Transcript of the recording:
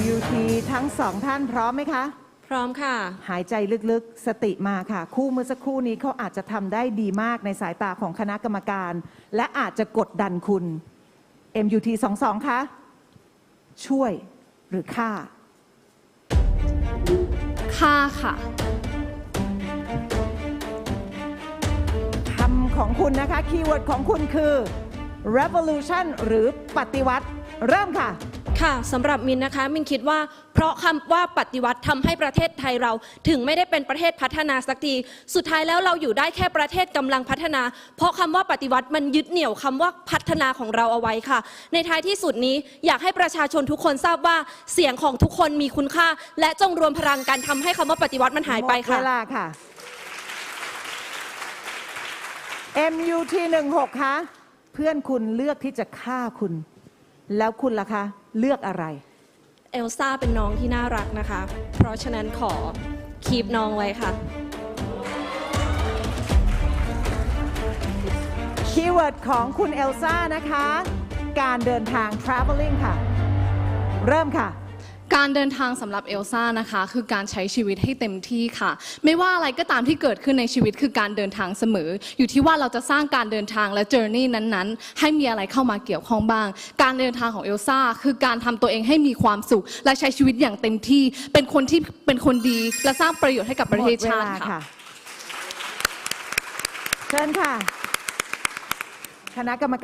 MUT ทั้งสองท่านพร้อมไหมคะ พร้อมค่ะ หายใจลึกๆ สติมาค่ะ คู่เมื่อสักครู่นี้เขาอาจจะทำได้ดีมากในสายตาของคณะกรรมการ และอาจจะกดดันคุณ MUT 22คะช่วยหรือฆ่า ค่าค่ะ คำของคุณนะคะ คีย์เวิร์ดของคุณคือ revolution หรือปฏิวัติ เริ่มค่ะ ค่ะสำหรับมินนะคะมินคิดว่าเพราะคำว่าปฏิวัติทำให้ประเทศไทยเราถึงไม่ได้เป็นประเทศพัฒนาสักที สุดท้ายแล้วเราอยู่ได้แค่ประเทศกำลังพัฒนา เพราะคำว่าปฏิวัติมันยึดเหนี่ยวคำว่าพัฒนาของเราเอาไว้ค่ะ ในท้ายที่สุดนี้อยากให้ประชาชนทุกคนทราบว่าเสียงของทุกคนมีคุณค่า และจงรวมพลังกันทำให้คำว่าปฏิวัติมันหายไปหมดค่ะ เวลาค่ะ MUT 16คะเพื่อนคุณเลือกที่จะฆ่าคุณ แล้วคุณล่ะคะ เลือกอะไร เอลซ่าเป็นน้องที่น่ารักนะคะ เพราะฉะนั้นขอคีบน้องไว้ค่ะ คีย์เวิร์ดของคุณเอลซ่านะคะ การเดินทาง traveling ค่ะ เริ่มค่ะ การเดินทางสำหรับเอลซ่านะคะ คือการใช้ชีวิตให้เต็มที่ค่ะ ไม่ว่าอะไรก็ตามที่เกิดขึ้นในชีวิตคือการเดินทางเสมอ อยู่ที่ว่าเราจะสร้างการเดินทางและเจอร์นี่นั้นๆ ให้มีอะไรเข้ามาเกี่ยวข้องบ้าง การเดินทางของเอลซ่าคือการทำตัวเองให้มีความสุข และใช้ชีวิตอย่างเต็มที่ เป็นคนที่เป็นคนดี และสร้างประโยชน์ให้กับประเทศชาติค่ะ เชิญค่ะ คณะกรรมการ